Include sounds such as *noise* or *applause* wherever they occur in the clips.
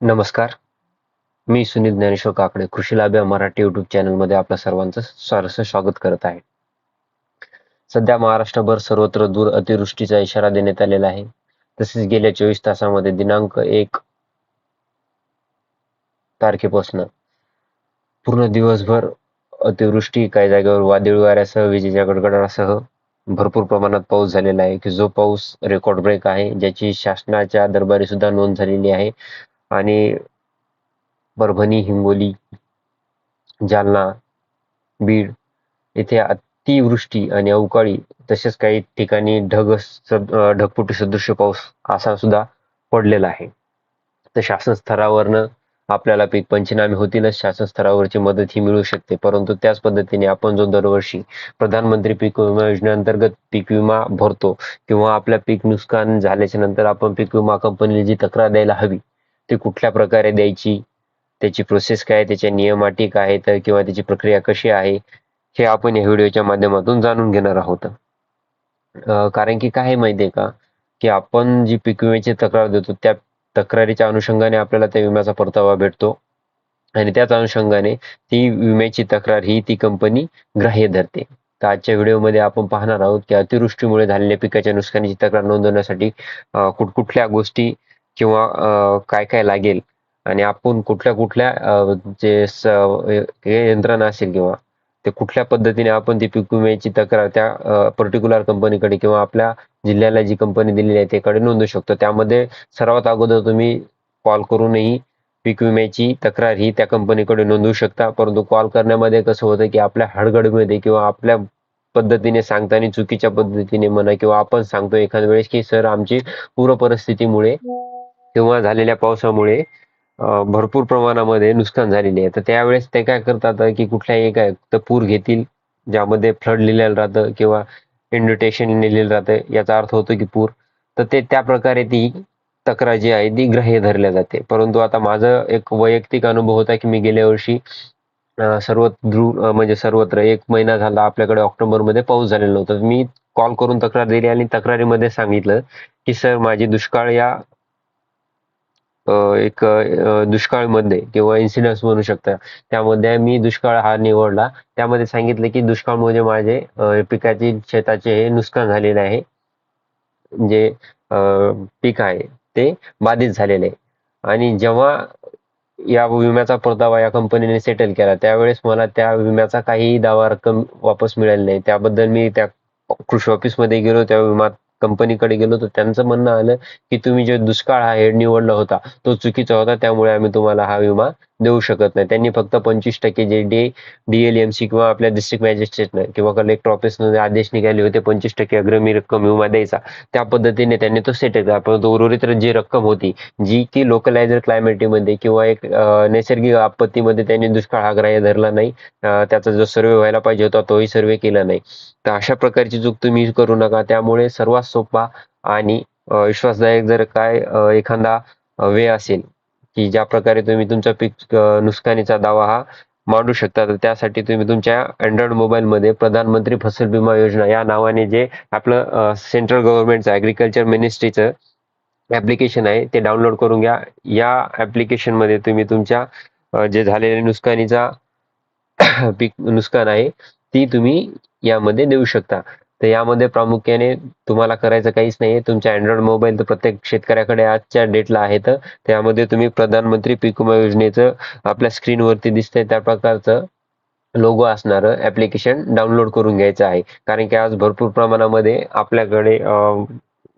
नमस्कार. मी सुनील ज्ञानेश्वर काकडे कृषी लाभ्या मराठी युट्यूब चॅनलमध्ये आपल्या सर्वांचं सहर्ष स्वागत करत आहे. सध्या महाराष्ट्रभर सर्वत्र दूर अतिवृष्टीचा इशारा देण्यात आलेला आहे. तसेच गेल्या चोवीस तासामध्ये दिनांक एक तारखेपासून पूर्ण दिवसभर अतिवृष्टी काही जागेवर वादळी वाऱ्यासह विजेच्या गडगडासह भरपूर प्रमाणात पाऊस झालेला आहे. की जो पाऊस रेकॉर्ड ब्रेक आहे ज्याची शासनाच्या दरबारी सुद्धा नोंद झालेली आहे. आणि परभणी हिंगोली जालना बीड येथे अतिवृष्टी आणि अवकाळी तसेच काही ठिकाणी ढग ढगपुटी सदृश ढगफुटी सदृश्य पाऊस असा सुद्धा पडलेला आहे. तर शासन स्तरावरनं आपल्याला पीक पंचनामे होतीलच शासन स्तरावरची मदत ही मिळू शकते. परंतु त्याच पद्धतीने आपण जो दरवर्षी प्रधानमंत्री पीक विमा योजनेअंतर्गत पीक विमा भरतो किंवा आपल्या पीक नुकसान झाल्याच्यानंतर आपण पीक विमा कंपनीला जी तक्रार द्यायला हवी ती कुठल्या प्रकारे द्यायची त्याची प्रोसेस काय त्याच्या नियम अटी काय आहेत किंवा त्याची प्रक्रिया कशी आहे हे आपण या व्हिडिओच्या माध्यमातून जाणून घेणार आहोत. कारण की काय आहे माहितीये का? की आपण जी पीक विम्याची तक्रार देतो त्या तक्रारीच्या अनुषंगाने आपल्याला त्या विम्याचा परतावा भेटतो. आणि त्याच अनुषंगाने ती विम्याची तक्रार ही ती कंपनी ग्राह्य धरते. तर आजच्या व्हिडिओमध्ये आपण पाहणार आहोत की अतिवृष्टीमुळे झालेल्या पिकाच्या नुकसानीची तक्रार नोंदवण्यासाठी कुठकुठल्या गोष्टी किंवा काय काय लागेल आणि आपण कुठल्या कुठल्या जे यंत्रणा असेल किंवा ते कुठल्या पद्धतीने आपण ती पीक विम्याची तक्रार त्या पर्टिक्युलर कंपनीकडे किंवा आपल्या जिल्ह्याला जी कंपनी दिलेली आहे त्याकडे नोंदवू शकतो. त्यामध्ये सर्वात अगोदर तुम्ही कॉल करूनही पीक विम्याची तक्रार ही त्या कंपनीकडे नोंदवू शकता. परंतु कॉल करण्यामध्ये कसं होतं की आपल्या हडगडमध्ये किंवा आपल्या पद्धतीने सांगताना चुकीच्या पद्धतीने म्हणा किंवा आपण सांगतो एखाद्या वेळेस की सर आमची पूर परिस्थितीमुळे किंवा झालेल्या पावसामुळे भरपूर प्रमाणामध्ये नुकसान झालेले आहे. तर त्यावेळेस ते काय करतात की कुठल्याही काय तर पूर घेतील ज्यामध्ये फ्लड लिहिलेलं राहतं किंवा इन्व्हिटेशन लिहिलेलं राहतं याचा अर्थ होतो की पूर. तर ते त्या प्रकारे ती तक्रार जी आहे ती ग्राह्य धरल्या जाते. परंतु आता माझं एक वैयक्तिक अनुभव होता की मी गेल्या वर्षी सर्व ध्रुव म्हणजे सर्वत्र एक महिना झाला आपल्याकडे ऑक्टोबरमध्ये पाऊस झालेला होता मी कॉल करून तक्रार दिली आणि तक्रारीमध्ये सांगितलं की सर माझी दुष्काळ या एक दुष्काळमध्ये किंवा इन्सिडन्स म्हणू शकता. त्यामध्ये मी दुष्काळ हा निवडला. त्यामध्ये सांगितलं की दुष्काळ म्हणजे माझे पिकाची पिकाचे शेताचे हे नुकसान झालेले आहे. म्हणजे, जे पीक आहे ते बाधित झालेले आहे. आणि जेव्हा या विम्याचा परतावा या कंपनीने सेटल केला त्यावेळेस मला त्या विम्याचा काहीही दावा रक्कम वापस मिळाली नाही. त्याबद्दल मी त्या कृषी ऑफिसमध्ये गेलो त्या विमा कंपनीकडे गेलो तर त्यांचं म्हणणं आलं की तुम्ही जे दुष्काळ हा हेड निवडला होता तो चुकीचा होता त्यामुळे आम्ही तुम्हाला हा विमा देऊ शकत नाही. त्यांनी फक्त पंचवीस टक्के जे डी डीएलएमसी किंवा आपल्या डिस्ट्रिक्ट मॅजिस्ट्रेटनं किंवा कलेक्टर ऑफिसमध्ये आदेश निघाले होते पंचवीस टक्के अग्रमी रक्कम विमा द्यायचा. त्या पद्धतीने त्यांनी तो सेट केला. परंतु उर्वरित जी रक्कम होती जी की लोकलायझर क्लायमेटीमध्ये किंवा एक नैसर्गिक आपत्तीमध्ये त्यांनी दुष्काळ आग्राह्य धरला नाही त्याचा जो सर्वे व्हायला पाहिजे होता तोही सर्वे केला नाही. तर अशा प्रकारची चूक तुम्ही करू नका. त्यामुळे सर्वात सोपा आणि विश्वासदायक जर काय एखादा वे असेल की ज्या प्रकारे तुम्ही तुमचा पीक नुकसानीचा दावा हा मांडू शकता तर त्यासाठी तुम्ही तुमच्या अँड्रॉइड मोबाईलमध्ये प्रधानमंत्री फसल विमा योजना या नावाने जे आपलं सेंट्रल गव्हर्नमेंटचं ॲग्रिकल्चर मिनिस्ट्रीचं ॲप्लिकेशन आहे ते डाउनलोड करून घ्या. या ॲप्लिकेशनमध्ये तुम्ही तुमच्या जे झालेले नुकसानीचा *coughs* पीक नुकसान आहे ती तुम्ही यामध्ये देऊ शकता. तर यामध्ये प्रामुख्याने तुम्हाला करायचं काहीच नाही तुमच्या अँड्रॉइड मोबाईल तर प्रत्येक शेतकऱ्याकडे आजच्या डेटला आहे तर. त्यामध्ये तुम्ही प्रधानमंत्री पीक विमा योजनेचं आपल्या स्क्रीनवरती दिसतंय. त्या प्रकारचं लोगो असणारं ऍप्लिकेशन डाउनलोड करून घ्यायचं आहे. कारण की आज भरपूर प्रमाणामध्ये आपल्याकडे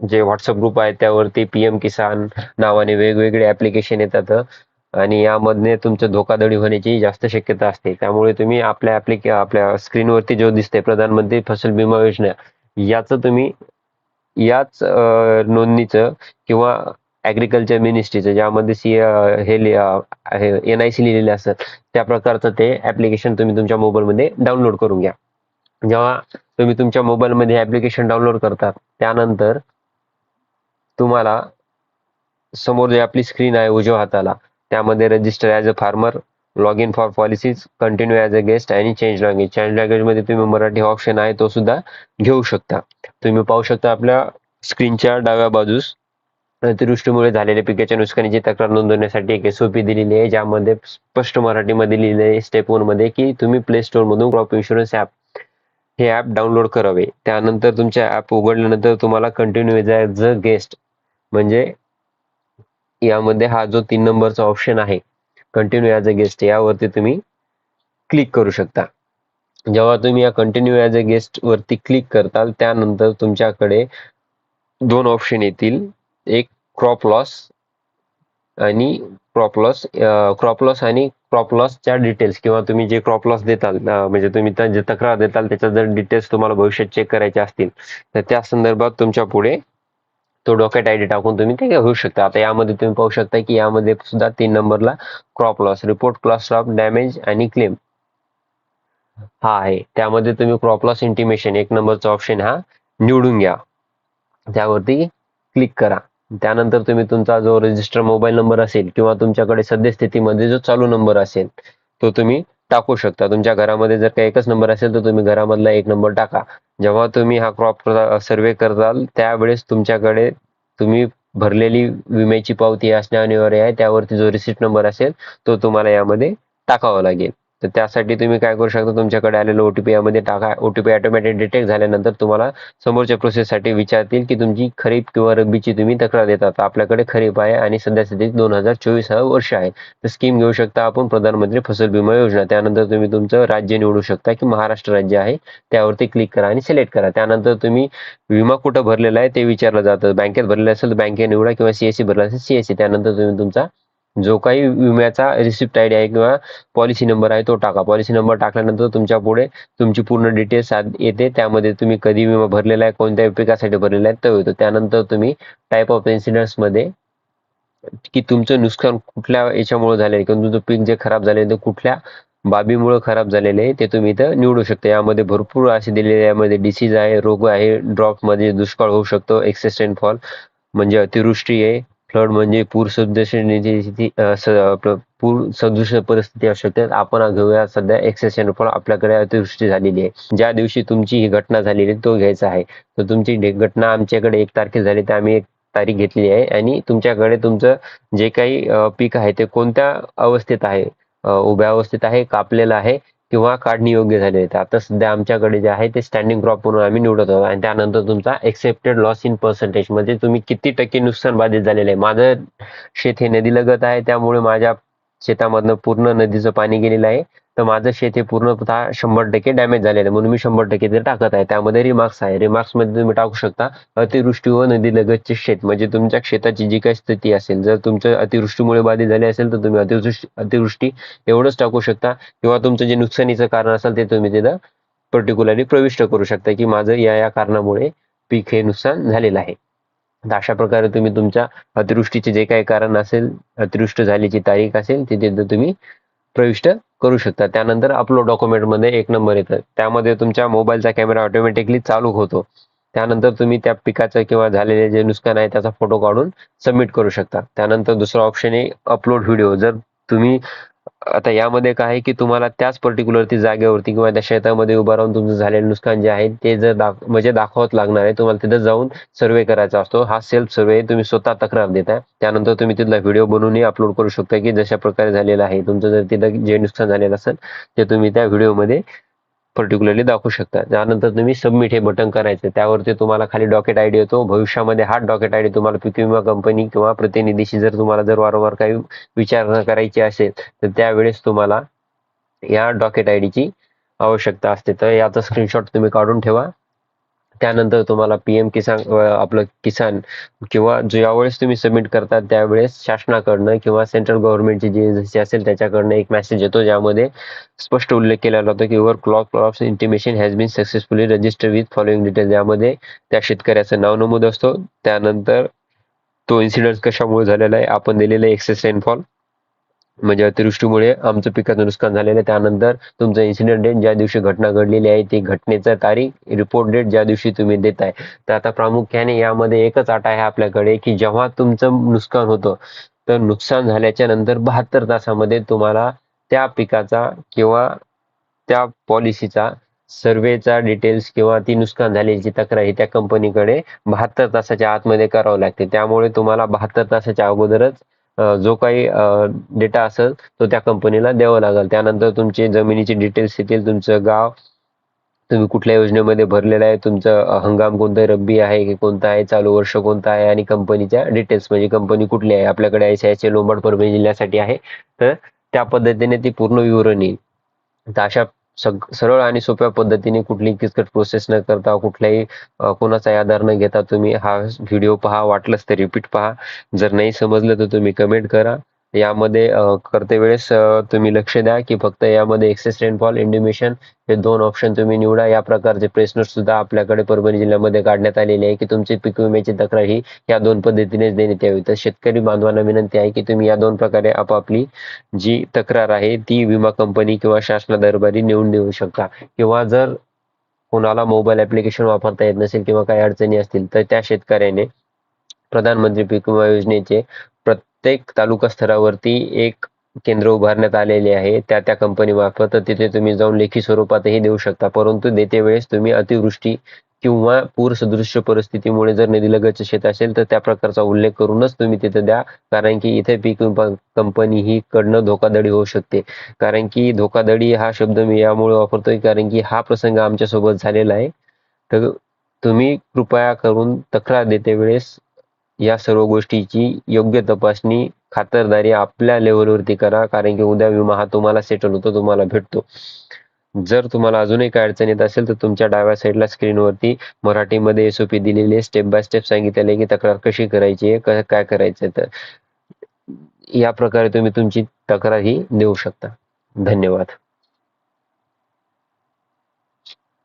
जे व्हॉट्सअप ग्रुप आहेत त्यावरती पीएम किसान नावाने वेगवेगळे ऍप्लिकेशन येतात. आणि यामध्ये तुमचं धोकाधडी होण्याची जास्त शक्यता असते. त्यामुळे तुम्ही आपल्या ऍप्लिक आपल्या स्क्रीनवरती जो दिसते प्रधानमंत्री फसल विमा योजना याचं तुम्ही याच नोंदणीचं किंवा ऍग्रिकल्चर मिनिस्ट्रीचं ज्यामध्ये सी हे एन आय सी लिहिलेले असतात त्या प्रकारचं ते ऍप्लिकेशन तुम्ही तुमच्या मोबाईलमध्ये डाउनलोड करून घ्या. जेव्हा तुम्ही तुमच्या मोबाईलमध्ये ऍप्लिकेशन डाउनलोड करता त्यानंतर तुम्हाला समोर जे आपली स्क्रीन आहे उजव्या हाताला त्यामध्ये register as a farmer log in for policies continue as a guest आणि चेंज लँग्वेज चेंज लँग्वेजमध्ये तुम्ही मराठी ऑप्शन आहे तो सुद्धा घेऊ शकता. तुम्ही पाहू शकता आपल्या स्क्रीनच्या डाव्या बाजूस अतिवृष्टीमुळे झालेल्या पिकाच्या नुकसानीची तक्रार नोंदवण्यासाठी एक एसओपी दिलेली आहे ज्यामध्ये स्पष्ट मराठीमध्ये लिहिले आहे स्टेप वनमध्ये की तुम्ही प्ले स्टोर मधून क्रॉप इन्शुरन्स ॲप हे ॲप डाउनलोड करावे. त्यानंतर तुमच्या ॲप उघडल्यानंतर तुम्हाला कंटिन्यू ॲज अ गेस्ट म्हणजे यामध्ये हा जो तीन नंबरचा ऑप्शन आहे कंटिन्यू ॲज अ गेस्ट यावरती तुम्ही क्लिक करू शकता. जेव्हा तुम्ही या कंटिन्यू ॲज अ गेस्ट वरती क्लिक करताल त्यानंतर तुमच्याकडे दोन ऑप्शन येतील. एक क्रॉप लॉस आणि क्रॉप लॉस क्रॉप लॉस आणि क्रॉप लॉसच्या डिटेल्स किंवा तुम्ही जे क्रॉप लॉस देताल म्हणजे तुम्ही जे तक्रार देताल त्याच्या जर डिटेल्स तुम्हाला भविष्यात चेक करायचे असतील तर त्या संदर्भात तुमच्यापुढे तो डॉकेट आय डी टाकून तुम्ही ते घेऊ शकता. आता यामध्ये तुम्ही पाहू शकता की यामध्ये सुद्धा तीन नंबरला crop loss report clause of damage आणि क्लेम हा आहे. त्यामध्ये तुम्ही क्रॉप लॉस इंटिमेशन एक नंबरचा ऑप्शन हा निवडून घ्या. त्यावरती क्लिक करा. त्यानंतर तुम्ही तुमचा जो रजिस्टर मोबाईल नंबर असेल किंवा तुमच्याकडे सद्यस्थितीमध्ये जो चालू नंबर असेल तो तुम्ही टाकू शकता. तुमच्या घरामध्ये जर का एकच नंबर असेल तर तुम्ही घरामधला एक नंबर टाका. जेव्हा तुम्ही हा क्रॉप सर्वे करताल त्यावेळेस तुमच्याकडे तुम्ही भरलेली विम्याची पावती असणे अनिवार्य आहे. त्यावरती जो रिसिप्ट नंबर असेल तो तुम्हाला यामध्ये टाकावा लागेल. तर त्यासाठी तुम्ही काय करू शकता? तुमच्याकडे आलेलं ओटीपी यामध्ये टाका. ओटीपी ऑटोमॅटिक डिटेक्ट झाल्यानंतर तुम्हाला समोरच्या प्रोसेससाठी विचारतील की तुमची खरीप किंवा रब्बीची तुम्ही तक्रार देतात. आपल्याकडे खरीप आहे आणि सध्या स्थितीत दोन हजार चोवीस हा वर्ष आहे. तर स्कीम घेऊ शकता आपण प्रधानमंत्री फसल विमा योजना. त्यानंतर तुम्ही तुमचं राज्य निवडू शकता की महाराष्ट्र राज्य आहे. त्यावरती क्लिक करा आणि सिलेक्ट करा. त्यानंतर तुम्ही विमा कुठं भरलेला आहे ते विचारलं जातं. बँकेत भरलेलं असेल तर बँकेत निवडा किंवा सीएससी भरला असेल सीएससी त्यानंतर तुम्ही तुमचा जो काही विम्याचा रिसिप्ट आय डी आहे किंवा पॉलिसी नंबर आहे तो टाका. पॉलिसी नंबर टाकल्यानंतर तुमच्यापुढे तुमची पूर्ण डिटेल्स येते. त्यामध्ये तुम्ही कधी विमा भरलेला आहे कोणत्या पिकासाठी भरलेला आहे तो येतो. त्यानंतर तुम्ही टाईप ऑफ इन्सिडन्समध्ये की तुमचं नुकसान कुठल्या याच्यामुळे झाले किंवा तुमचं पीक जे खराब झाले ते कुठल्या बाबीमुळे खराब झालेले आहे ते तुम्ही इथं निवडू शकता. यामध्ये भरपूर असे दिलेले यामध्ये डिसीज आहे रोग आहे ड्रॉपमध्ये दुष्काळ होऊ शकतो एक्सेस फॉल म्हणजे अतिवृष्टी आहे फ्लड म्हणजे पूर सदृश पूर सदृश परिस्थिती असू शकते. आपण घेऊया सध्या एक्सेस पण आपल्याकडे अतिवृष्टी झालेली आहे. ज्या दिवशी तुमची ही घटना झालेली तो घ्यायचा आहे. तर तुमची घटना आमच्याकडे एक तारखे झाली तर आम्ही एक तारीख घेतली आहे. आणि तुमच्याकडे तुमचं जे काही पीक आहे ते कोणत्या अवस्थेत आहे? उभ्या अवस्थेत आहे कापलेलं आहे? किंवा काढणी योग्य झाले आहेत आता सध्या आमच्याकडे जे आहे ते स्टँडिंग क्रॉप म्हणून आम्ही निवडत आहोत. आणि त्यानंतर तुमचा एक्सेप्टेड लॉस इन पर्सेंटेज म्हणजे तुम्ही किती टक्के नुकसान बाधित झालेले आहे? माझं शेत हे नदी लगत आहे त्यामुळे माझ्या शेतामधनं पूर्ण नदीचं पाणी गेलेलं आहे. तर माझं शेत हे पूर्णतः शंभर टक्के डॅमेज झालेलं आहे. म्हणून मी शंभर टक्के ते टाकत आहे. त्यामध्ये रिमार्क्स आहे. रिमार्क्समध्ये तुम्ही टाकू शकता अतिवृष्टी व नदी लगतचे शेत. म्हणजे तुमच्या शेताची जी काही स्थिती असेल जर तुमचं अतिवृष्टीमुळे बाधित झाली असेल तर तुम्ही अतिवृष्टी अतिवृष्टी एवढंच टाकू शकता. किंवा तुमचं जे नुकसानीचं कारण असेल ते तुम्ही तिथं पर्टिक्युलरली प्रविष्ट करू शकता की माझं या या कारणामुळे पीक हे नुकसान झालेलं आहे. तर अशा प्रकारे तुम्ही तुमच्या अतिवृष्टीचे जे काही कारण असेल अतिवृष्ट झाल्याची तारीख असेल तिथे तुम्ही प्रविष्ट करू शकता. त्यानंतर अपलोड डॉक्युमेंटमध्ये एक नंबर येतं. त्यामध्ये तुमच्या मोबाईलचा कॅमेरा ऑटोमॅटिकली चालू होतो. त्यानंतर तुम्ही त्या पिकाचं किंवा झालेले जे नुकसान आहे त्याचा फोटो काढून सबमिट करू शकता. त्यानंतर दुसरा ऑप्शन आहे अपलोड व्हिडिओ जर तुम्ही आता यामध्ये काय आहे की तुम्हाला त्याच पर्टिक्युलर ती जागेवरती किंवा त्या शेतामध्ये उभं राहून तुमचं झालेलं नुकसान जे आहे ते जर दाख म्हणजे दाखवत लागणार आहे तुम्हाला तिथं जाऊन सर्वे करायचा असतो. हा सेल्फ सर्वे तुम्ही स्वतः तक्रार देता त्यानंतर तुम्ही तिथला व्हिडिओ बनवूनही अपलोड करू शकता की जशा प्रकारे झालेला आहे. तुमचं जर तिथं जे नुकसान झालेलं असेल ते तुम्ही त्या व्हिडिओमध्ये पर्टिक्युलरली दाखवू शकता. त्यानंतर तुम्ही सबमिट हे बटन करायचं त्यावरती तुम्हाला खाली डॉकेट आयडी येतो. भविष्यामध्ये हा डॉकेट आयडी तुम्हाला पीक विमा कंपनी किंवा प्रतिनिधीशी जर तुम्हाला जर वारंवार काही विचारणा करायची असेल तर त्यावेळेस तुम्हाला या डॉकेट आयडीची आवश्यकता असते. तर याचा स्क्रीनशॉट तुम्ही काढून ठेवा. त्यानंतर तुम्हाला पीएम किसान आपलं किसान किंवा ज्यावेळेस तुम्ही सबमिट करता त्यावेळेस शासनाकडनं किंवा सेंट्रल गव्हर्नमेंटची जी एजन्सी असेल त्याच्याकडनं एक मेसेज येतो ज्यामध्ये स्पष्ट उल्लेख केला जातो की your clock of intimation has been successfully register with following details यामध्ये त्या शेतकऱ्याचं नाव नमूद असतो. त्यानंतर तो इन्सिडेंट कशामुळे झालेला आहे? आपण दिलेलं एक्सेस रेनफॉल म्हणजे अतिवृष्टीमुळे आमचं पिकाचं नुकसान झालेलं आहे. त्यानंतर तुमचं इन्सिडेंट डेट ज्या दिवशी घटना घडलेली आहे ती घटनेचा तारीख रिपोर्ट डेट ज्या दिवशी तुम्ही देत आहे तर आता प्रामुख्याने यामध्ये एकच आठ आहे आपल्याकडे की जेव्हा तुमचं नुकसान होतं तर नुकसान झाल्याच्यानंतर बहात्तर तासामध्ये तुम्हाला त्या पिकाचा किंवा त्या पॉलिसीचा सर्वेचा डिटेल्स किंवा ती नुकसान झालेली तक्रार ही त्या कंपनीकडे बहात्तर तासाच्या आतमध्ये करावं लागते. त्यामुळे तुम्हाला बहात्तर तासाच्या अगोदरच जो काही डेटा असेल तो त्या कंपनीला द्यावा लागेल. त्यानंतर तुमचे जमिनीचे डिटेल्स येतील तुमचं गाव तुम्ही कुठल्या योजनेमध्ये भरलेलं आहे तुमचं हंगाम कोणता आहे, रब्बी आहे की कोणता आहे चालू वर्ष कोणता आहे आणि कंपनीच्या डिटेल्स म्हणजे कंपनी कुठली आहे आपल्याकडे I C I C Lombard Parbhani जिल्ह्यासाठी आहे तर त्या पद्धतीने ती पूर्ण विवरण येईल. तर अशा सग सरळ आणि सोप्या पद्धतीने कुठलीही किचकट प्रोसेस न करता कुठल्याही कोणाचा कोणाचाही आधार न घेता तुम्ही हा व्हिडिओ पहा वाटलंच तर रिपीट पहा. जर नाही समजलं तर तुम्ही कमेंट करा. यामध्ये करते वेळेस तुम्ही लक्ष द्या की फक्त यामध्ये एक्सेस रेनफॉल इंडिमेशन हे दोन ऑप्शन तुम्ही निवडा. या प्रकारचे प्रेस नोट सुद्धा आपल्याकडे परभणी जिल्ह्यामध्ये काढण्यात आलेले आहे की तुमची पीक विम्याची तक्रार ही या दोन पद्धतीनेच देण्यात यावी. तर शेतकरी बांधवांना विनंती आहे की तुम्ही या दोन प्रकारे आपापली जी तक्रार आहे ती विमा कंपनी किंवा शासना दरबारी नेऊन देऊ शकता. किंवा जर कोणाला मोबाईल ऍप्लिकेशन वापरता येत नसेल किंवा काही अडचणी असतील तर त्या शेतकऱ्याने प्रधानमंत्री पीक विमा योजनेचे प्रत्येक तालुका स्तरावरती एक केंद्र उभारण्यात आलेले आहे. त्या त्या कंपनी मार्फत तर तिथे तुम्ही जाऊन लेखी स्वरूपातही देऊ शकता. परंतु देते वेळेस तुम्ही अतिवृष्टी किंवा पूर सदृश्य परिस्थितीमुळे जर नदीलगतचे शेत असेल तर त्या प्रकारचा उल्लेख करूनच तुम्ही तिथे द्या. कारण की इथे पीक कंपनी ही कडनं धोकाधडी होऊ शकते. कारण की धोकाधडी हा शब्द मी यामुळे वापरतोय कारण की हा प्रसंग आमच्यासोबत झालेला आहे. तर तुम्ही कृपया करून तक्रार देते वेळेस या सर्व गोष्टीची योग्य तपासणी खातरदारी आपल्या लेवलवरती करा कारण की उद्या विमा हा तुम्हाला सेटल होतो तुम्हाला भेटतो. जर तुम्हाला अजूनही काय अडचण येत असेल तर तुमच्या डाव्या साईडला स्क्रीनवरती मराठीमध्ये एसओपी दिलेली आहे. स्टेप बाय स्टेप सांगितलेले की तक्रार कशी करायची आहे काय करायचं तर. या प्रकारे तुम्ही तुमची तक्रार ही देऊ शकता. धन्यवाद.